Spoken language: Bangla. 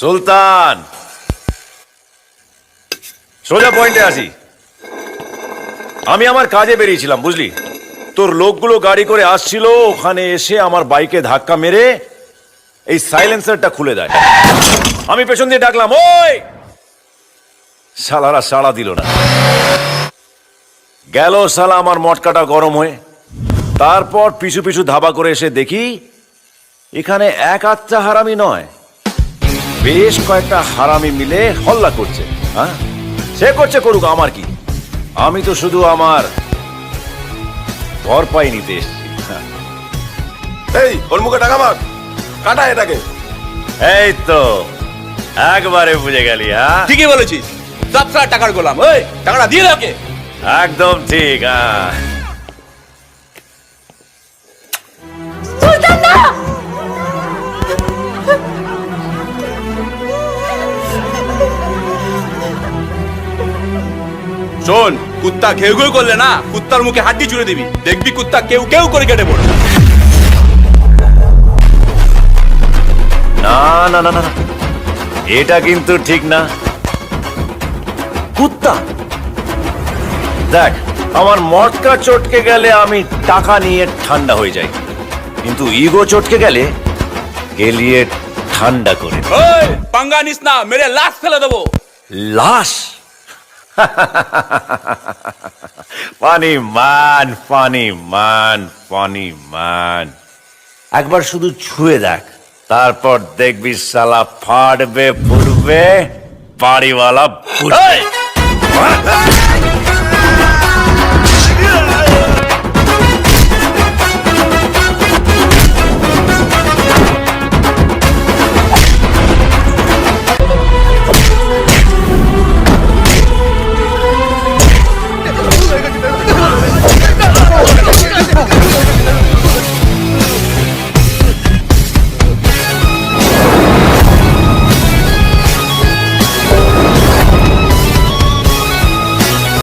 সুলতান! সোজা পয়েন্টে আসি। আমি আমার কাজে বেরিয়েছিলাম, বুঝলি? তোর লোকগুলো গাড়ি করে আসছিল, ওখানে এসে আমার বাইকে ধাক্কা মেরে এই সাইলেন্সারটা খুলে দেয়। আমি পেছন দিয়ে ডাকলাম, ওই! শালারা সাড়া দিল না। গেল শালা আমার মটকাটা গরম হয়ে। তারপর পিছু পিছু ধাবা করে এসে দেখি, এখানে এক আচ্ছা হারামি নয়। বেশ কয়েকটা হারামি মিলে হল্লা করছে হ্যাঁ? সে করছে করুক আমার কি? আমি তো শুধু আমার ঘর পাই নিতে এসছি হ্যাঁ। এই ওর মুখে টাকা মার। কাটা এটাকে। এই তো একবারে বুঝে গেলি হ্যাঁ? ঠিকই বলেছিস। সাতশো টাকার গোলাম ওই টাকাটা দিয়ে দাও একদম ঠিক হ্যাঁ। শোন কুত্তা ঘেউ ঘেউ করলে না কুত্তার মুখে হাড্ডি চুড়ে দিবি। দেখবি কুত্তা কেউ কেউ করে কেটে পড়বে না না না না না। এটা কিন্তু ঠিক না। কুত্তা! দেখ আমার মটকা চটকে গেলে আমি টাকা নিয়ে ঠান্ডা হয়ে যাই। কিন্তু ইগো চটকে গেলে গেলিয়ে ঠান্ডা করে। ওই পাঙ্গা নিস না মেরে লাশ ফেলে দেবো। লাশ? পানি মান ফানি মান ফানি মান একবার শুধু ছুঁয়ে দেখ তারপর দেখবি সালা ফাটবে ফুটবে বাড়িওয়ালা